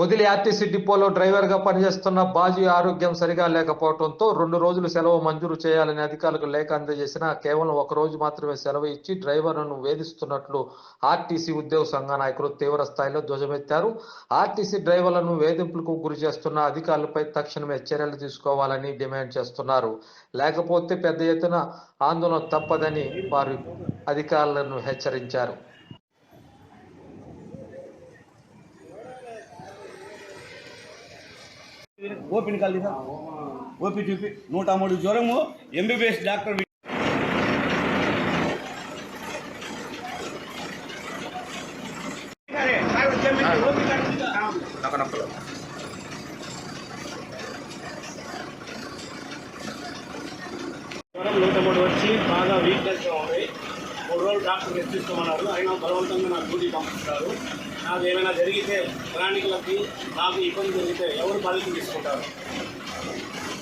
Podili RTC డిపోలో డ్రైవర్గా పనిచేస్తున్న బాజీ ఆరోగ్యం సరిగా లేకపోవడంతో రెండు రోజులు సెలవు మంజూరు చేయాలని అధికారులకు లేఖ అందజేసినా కేవలం ఒక రోజు మాత్రమే సెలవు ఇచ్చి డ్రైవర్లను వేధిస్తున్నట్లు ఆర్టీసీ ఉద్యోగ సంఘ నాయకులు తీవ్ర స్థాయిలో ధ్వజమెత్తారు. ఆర్టీసీ డ్రైవర్లను వేధింపులకు గురి చేస్తున్న అధికారులపై తక్షణమే చర్యలు తీసుకోవాలని డిమాండ్ చేస్తున్నారు. లేకపోతే పెద్ద ఎత్తున ఆందోళన తప్పదని వారు అధికారులను హెచ్చరించారు. ఓపీని కలిదా ఓపీ చూపి నూట మూడు జ్వరము ఎంబీబీఎస్ డాక్టర్ వి- జ్వరం నూట మూడు వచ్చి బాగా వీక్నెస్గా ఉంది మూడు రోజులు డాక్టర్ రెస్ట్ తీసుకోమన్నారు అయినా బలవంతంగా నాకు డ్యూటీ పంపిస్తారు. నాకు ఏమైనా జరిగితే ప్రయాణికులకి నాకు ఇబ్బంది జరిగితే ఎవరు బాధ్యత తీసుకుంటారు?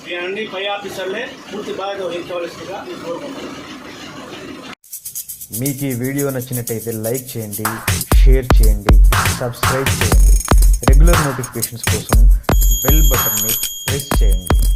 దీని పై ఆఫీసర్లే పూర్తి బాధ్యత వహించవలసిందిగా నేను కోరుకుంటున్నాను. మీకు ఈ వీడియో నచ్చినట్టయితే లైక్ చేయండి షేర్ చేయండి సబ్స్క్రైబ్ చేయండి. రెగ్యులర్ నోటిఫికేషన్స్ కోసం బెల్ బటన్ని ప్రెస్ చేయండి.